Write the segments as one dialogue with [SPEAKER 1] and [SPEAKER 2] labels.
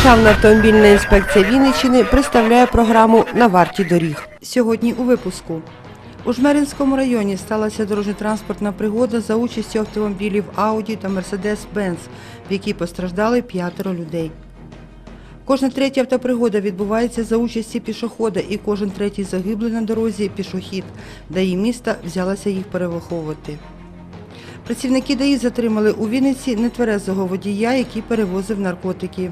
[SPEAKER 1] Державна автомобільна інспекція Вінниччини представляє програму на варті доріг. Сьогодні у випуску. У Жмеринському районі сталася дорожньо-транспортна пригода за участю автомобілів Audi та Mercedes-Benz, в якій постраждали п'ятеро людей. Кожна третя автопригода відбувається за участі пішохода і кожен третій загиблий на дорозі пішохід, ДАІ міста взялася їх перевиховувати. Працівники ДАІ затримали у Вінниці нетверезого водія, який перевозив наркотики.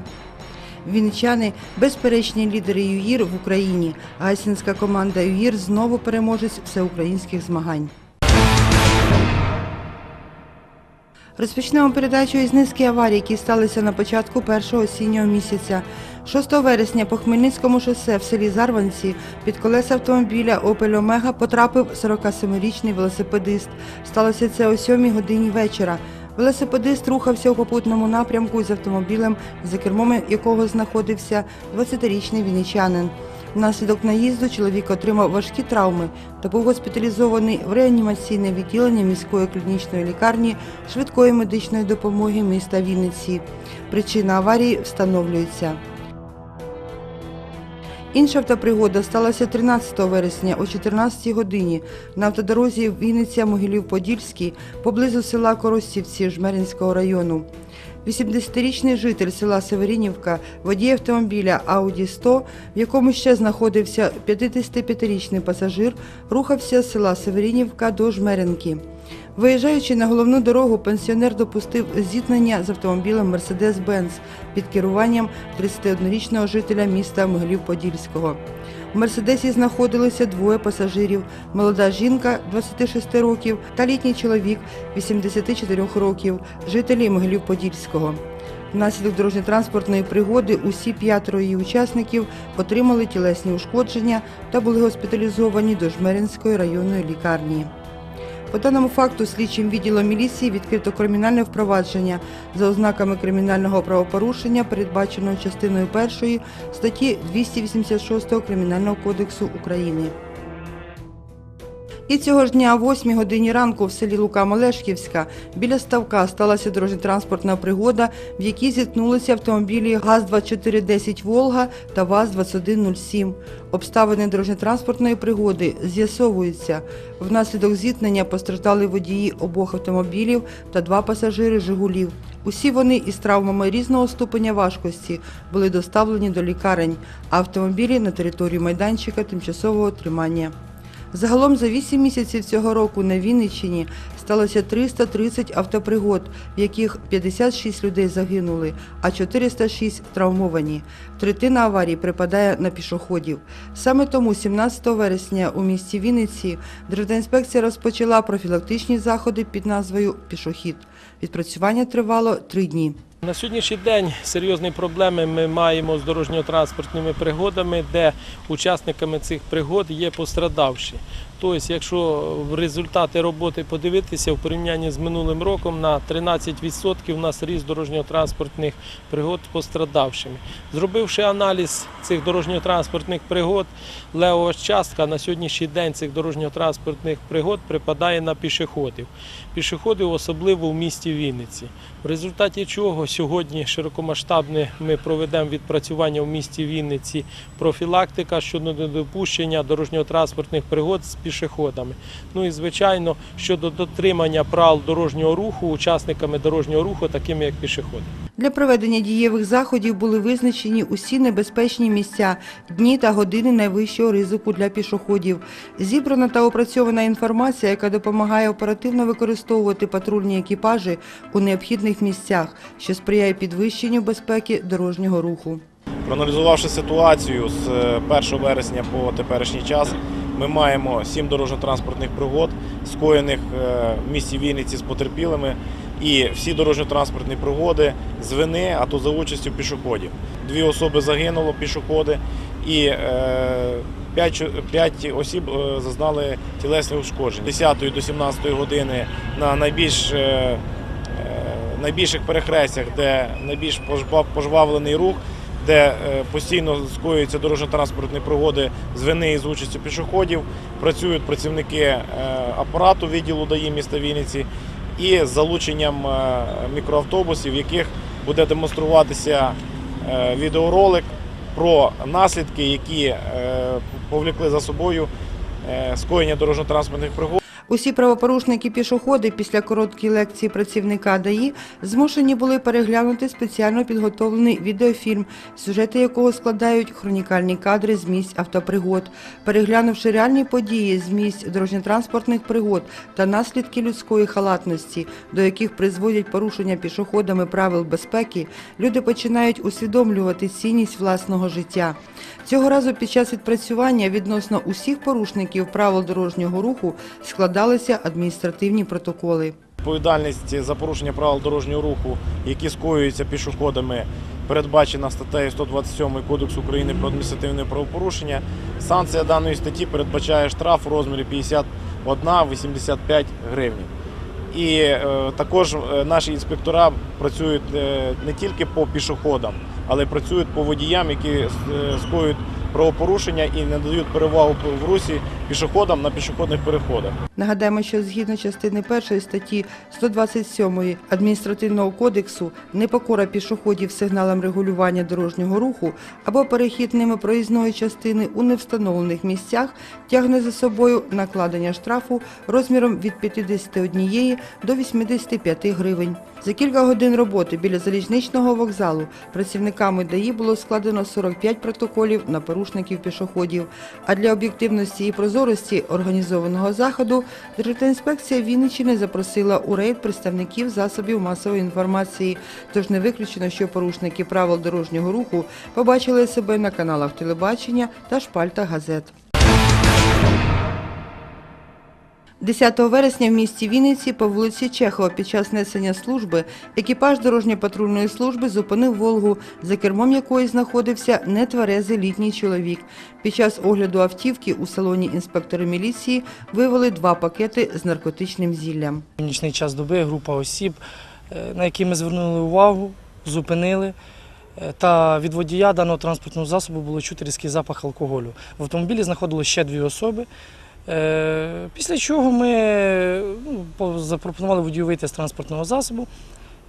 [SPEAKER 1] Вінничани – безперечні лідери ЮїР в Україні. Гайсинська команда ЮїР знову переможець всеукраїнських змагань. Розпочнемо передачу із низки аварій, які сталися на початку першого осіннього місяця. 6 вересня по Хмельницькому шосе в селі Зарванці під колеса автомобіля Opel Omega потрапив 47-річний велосипедист. Сталося це о 7 годині вечора. Велосипедист рухався у попутному напрямку з автомобілем, за кермом якого знаходився 20-річний вінничанин. Внаслідок наїзду чоловік отримав важкі травми та був госпіталізований в реанімаційне відділення міської клінічної лікарні швидкої медичної допомоги міста Вінниці. Причина аварії встановлюється. Інша автопригода сталася 13 вересня о 14 годині на автодорозі Вінниця Могилів-Подільський поблизу села Коростівці Жмеринського району. 80-річний житель села Северінівка, водій автомобіля Audi 100, в якому ще знаходився 55-річний пасажир, рухався з села Северінівка до Жмеринки. Виїжджаючи на головну дорогу, пенсіонер допустив зіткнення з автомобілем Mercedes-Benz під керуванням 31-річного жителя міста Могилів-Подільського. В Мерседесі знаходилися двоє пасажирів: молода жінка 26 років та літній чоловік 84 років, жителі Могилів-Подільського. Внаслідок дорожньо-транспортної пригоди усі п'ятеро її учасників отримали тілесні ушкодження та були госпіталізовані до Жмеринської районної лікарні. По даному факту слідчим відділом міліції відкрито кримінальне впровадження за ознаками кримінального правопорушення, передбаченого частиною першої статті 286 Кримінального кодексу України. І цього ж дня о 8 годині ранку в селі Лука Малешківська біля ставка сталася дорожньо-транспортна пригода, в якій зіткнулися автомобілі ГАЗ-2410 «Волга» та ВАЗ-2107. Обставини дорожньо-транспортної пригоди з'ясовуються. Внаслідок зіткнення постраждали водії обох автомобілів та два пасажири «Жигулів». Усі вони із травмами різного ступеня важкості були доставлені до лікарень, а автомобілі на територію майданчика тимчасового тримання. Загалом за 8 місяців цього року на Вінниччині сталося 330 автопригод, в яких 56 людей загинули, а 406 травмовані. Третина аварій припадає на пішоходів. Саме тому 17 вересня у місті Вінниці Державтоінспекція розпочала профілактичні заходи під назвою Пішохід. Відпрацювання тривало три дні.
[SPEAKER 2] На сьогоднішній день серйозні проблеми ми маємо з дорожньо-транспортними пригодами, де учасниками цих пригод є пострадавші. Тобто, якщо результати роботи подивитися в порівнянні з минулим роком, на 13% у нас ріст дорожньо-транспортних пригод пострадавшими. Зробивши аналіз цих дорожньо-транспортних пригод, левова частка на сьогоднішній день цих дорожньо-транспортних пригод припадає на пішоходів. Пішоходів особливо в місті Вінниці. В результаті чого сьогодні широкомасштабне ми проведемо відпрацювання в місті Вінниці профілактика щодо недопущення дорожньо-транспортних пригод з пішоходами. Ну і звичайно щодо дотримання правил дорожнього руху учасниками дорожнього руху, такими як пішоходи.
[SPEAKER 1] Для проведення дієвих заходів були визначені усі небезпечні місця, дні та години найвищого ризику для пішоходів. Зібрана та опрацьована інформація, яка допомагає оперативно використовувати патрульні екіпажі у необхідних місцях, що сприяє підвищенню безпеки дорожнього руху.
[SPEAKER 3] Проаналізувавши ситуацію з е, 1 вересня по теперішній час, ми маємо сім дорожньо-транспортних пригод, скоєних е, в місті Вінниці з потерпілими, і всі дорожньо-транспортні пригоди з вини, а то за участю пішоходів. Дві особи загинуло, пішоходи, і е, п'ять, осіб е, зазнали тілесні ушкодження. З 10 до 17 години на найбільш е, найбільших перехрестях, де найбільш пожвавлений рух, де постійно скоюються дорожньо-транспортні пригоди з вини і з участю пішоходів. Працюють працівники апарату відділу ДАІ міста Вінниці і залученням е, мікроавтобусів, в яких буде демонструватися е, відеоролик про наслідки, які повлікли за собою е, скоєння дорожньо-транспортних пригод.
[SPEAKER 1] Усі правопорушники-пішоходи після короткої лекції працівника ДАІ змушені були переглянути спеціально підготовлений відеофільм, сюжети якого складають хронікальні кадри з місць автопригод. Переглянувши реальні події з місць дорожньо-транспортних пригод та наслідки людської халатності, до яких призводять порушення пішоходами правил безпеки, люди починають усвідомлювати цінність власного життя. Цього разу під час відпрацювання відносно усіх порушників правил дорожнього руху складалися адміністративні протоколи.
[SPEAKER 3] Відповідальність за порушення правил дорожнього руху, які скоюються пішоходами, передбачена статтею 127 Кодексу України про адміністративне правопорушення. Санкція даної статті передбачає штраф у розмірі 51-85 гривень. І е, також е, наші інспектора працюють е, не тільки по пішоходам, але й працюють по водіям, які скоюють правопорушення і не дають перевагу в русі пішоходам на пішохідних переходах.
[SPEAKER 1] Нагадаємо, що згідно частини 1 статті 127 адміністративного кодексу непокора пішоходів сигналам регулювання дорожнього руху або перехід ними проїзної частини у невстановлених місцях тягне за собою накладення штрафу розміром від 51 до 85 гривень. За кілька годин роботи біля залізничного вокзалу працівниками ДАІ було складено 45 протоколів на порушників пішоходів. А для об'єктивності і прозорості організованого заходу Державтоінспекція Вінниччини запросила у рейд представників засобів масової інформації. Тож не виключено, що порушники правил дорожнього руху побачили себе на каналах телебачення та шпальтах газет. 10 вересня в місті Вінниці по вулиці Чехова під час несення служби екіпаж дорожньо-патрульної служби зупинив Волгу, за кермом якої знаходився нетверезий літній чоловік. Під час огляду автівки у салоні інспектори міліції виявили два пакети з наркотичним зіллям.
[SPEAKER 4] Нічний час доби група осіб, е, на які ми звернули увагу, зупинили. е, Та від водія даного транспортного засобу було чути різкий запах алкоголю. В автомобілі знаходилося ще дві особи. Е, Після чого ми ну, запропонували водію вийти з транспортного засобу,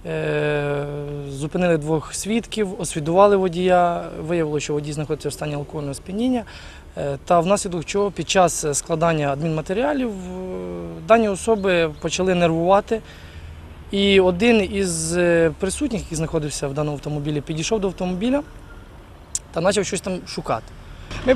[SPEAKER 4] е, зупинили двох свідків, освідували водія. Виявилося, що водій знаходиться в стані алкогольного сп'яніння. Е, Та внаслідок чого під час складання адмінматеріалів дані особи почали нервувати. І один із присутніх, який знаходився в даному автомобілі, підійшов до автомобіля та почав щось там шукати. Ми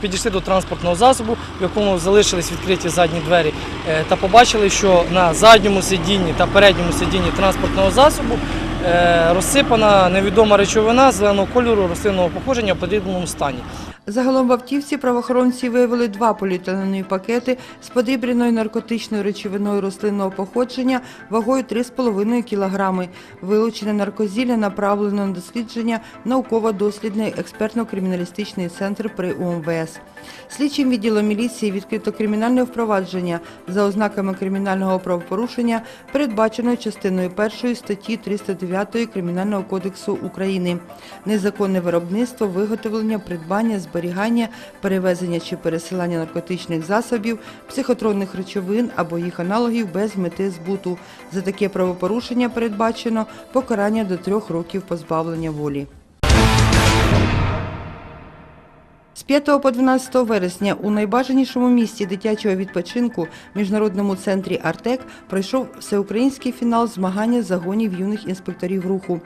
[SPEAKER 4] підійшли до транспортного засобу, в якому залишились відкриті задні двері, е, та побачили, що на задньому сидінні та передньому сидінні транспортного засобу е, розсипана невідома речовина зеленого кольору рослинного походження в потрібному стані.
[SPEAKER 1] Загалом в автівці правоохоронці виявили два поліетиленові пакети з подрібряною наркотичною речовиною рослинного походження вагою 3,5 кг. Вилучене наркозілля направлено на дослідження науково-дослідний експертно-криміналістичний центр при УМВС. Слідчим відділом міліції відкрито кримінальне впровадження за ознаками кримінального правопорушення, передбаченої частиною 1 статті 309 Кримінального кодексу України. Незаконне виробництво, виготовлення, придбання, зберігання, перевезення чи пересилання наркотичних засобів, психотронних речовин або їх аналогів без мети збуту. За таке правопорушення передбачено покарання до трьох років позбавлення волі. 5 по 12 вересня у найбажанішому місці дитячого відпочинку Міжнародному центрі Артек пройшов всеукраїнський фінал змагання загонів юних інспекторів руху.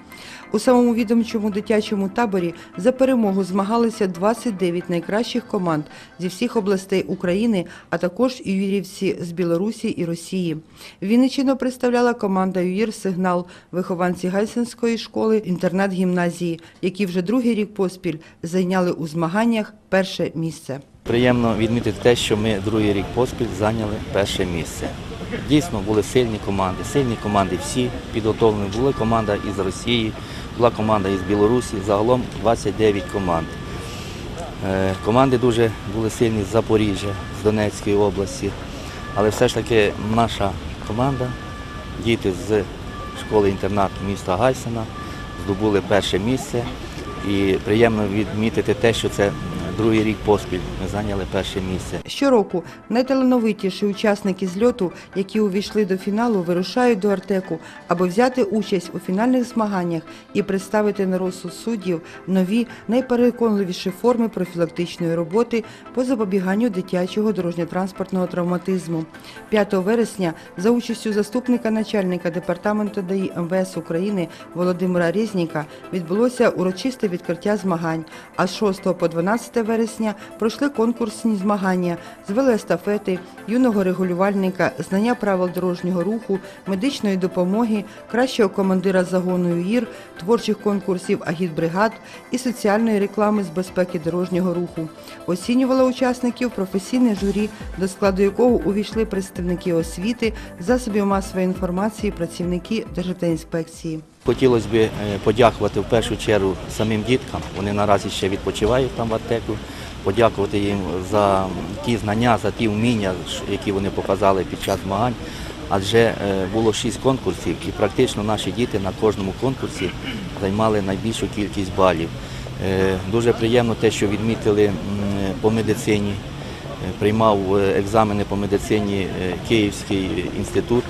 [SPEAKER 1] У самому відомчому дитячому таборі за перемогу змагалися 29 найкращих команд зі всіх областей України, а також юрівці з Білорусі і Росії. Вінниччину представляла команда ЮїР Сигнал, вихованці Гайсинської школи інтернат-гімназії, які вже другий рік поспіль зайняли у змаганнях перше місце.
[SPEAKER 5] Приємно відмітити те, що ми другий рік поспіль зайняли перше місце. Дійсно були сильні команди. Сильні команди всі підготовлені. Була команда із Росії, була команда із Білорусі, загалом 29 команд. Е, Команди дуже були сильні з Запоріжжя, з Донецької області. Але все ж таки наша команда, діти з школи-інтернат міста Гайсена, здобули перше місце. І приємно відмітити те, що це другий рік поспіль ми зайняли перше місце.
[SPEAKER 1] Щороку найталановитіші учасники зльоту, які увійшли до фіналу, вирушають до Артеку, аби взяти участь у фінальних змаганнях і представити на розсуд суддів нові найпереконливіші форми профілактичної роботи по запобіганню дитячого дорожньо-транспортного травматизму. 5 вересня за участю заступника начальника департаменту ДАІ МВС України Володимира Різніка відбулося урочисте відкриття змагань. А з 6 по 12 вересня пройшли конкурсні змагання з велоестафети, юного регулювальника, знання правил дорожнього руху, медичної допомоги, кращого командира загону ЮІР, творчих конкурсів агітбригад і соціальної реклами з безпеки дорожнього руху. Оцінювало учасників професійне журі, до складу якого увійшли представники освіти, засобів масової інформації, працівники Державтоінспекції.
[SPEAKER 5] Хотілося б подякувати в першу чергу самим діткам. Вони наразі ще відпочивають там в Артеку. Подякувати їм за ті знання, за ті вміння, які вони показали під час змагань. Адже е, було шість конкурсів, і практично наші діти на кожному конкурсі займали найбільшу кількість балів. Е, Дуже приємно те, що відмітили по медицині. Е, Приймав е, екзамени по медицині е, Київський інститут.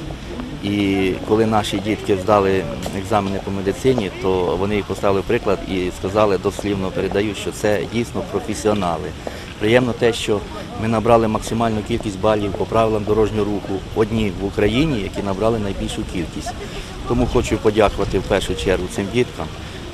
[SPEAKER 5] І коли наші дітки здали екзамени по медицині, то вони їх поставили приклад і сказали дослівно передають, що це дійсно професіонали. Приємно те, що ми набрали максимальну кількість балів по правилам дорожнього руху одні в Україні, які набрали найбільшу кількість. Тому хочу подякувати в першу чергу цим діткам.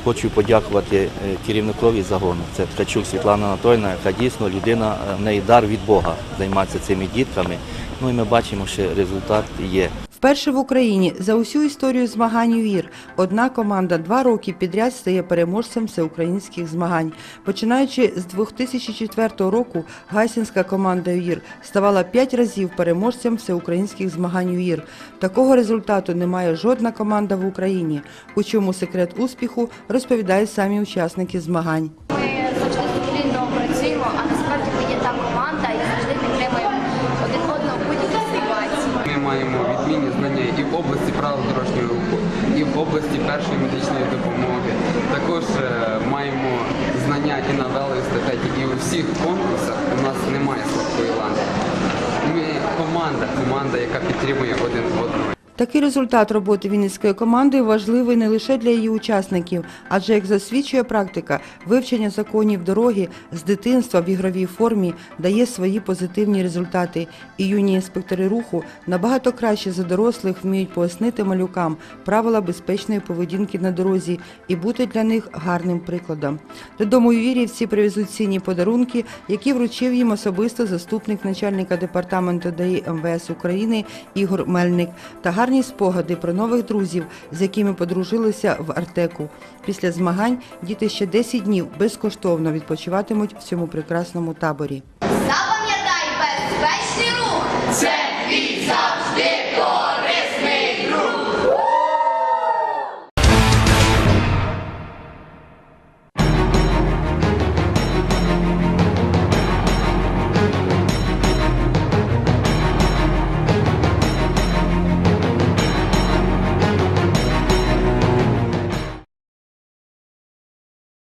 [SPEAKER 5] Хочу подякувати е, керівникові загону. Це Ткачук Світлана Анатольовна, яка дійсно людина, е, в неї дар від Бога займатися цими дітками. Ну і ми бачимо, що результат є.
[SPEAKER 1] Вперше в Україні за усю історію змагань ЮІР одна команда два роки підряд стає переможцем всеукраїнських змагань. Починаючи з 2004 року, гайсинська команда ЮІР ставала п'ять разів переможцем всеукраїнських змагань ЮІР. Такого результату не має жодна команда в Україні. У чому секрет успіху розповідають самі учасники змагань.
[SPEAKER 6] Ми завжди спільно працюємо, а насправді ми є та команда і завжди підтримуємо один одного в будь-якій ситуації.
[SPEAKER 7] Ми маємо відмінні знання і в області правил дорожнього руху, і в області першої медичної допомоги. Також е, маємо знання і на велоестафеті, і у всіх конкурсах у нас немає слабкої ланки. Ми команда, команда, яка підтримує один одного.
[SPEAKER 1] Такий результат роботи Вінницької команди важливий не лише для її учасників, адже як засвідчує практика, вивчення законів дороги з дитинства в ігровій формі дає свої позитивні результати. І юні інспектори руху набагато краще за дорослих вміють пояснити малюкам правила безпечної поведінки на дорозі і бути для них гарним прикладом. Додому ювірівці привезуть цінні подарунки, які вручив їм особисто заступник начальника департаменту ДАІ МВС України Ігор Мельник та гарні спогади про нових друзів, з якими подружилися в Артеку. Після змагань діти ще 10 днів безкоштовно відпочиватимуть в цьому прекрасному таборі.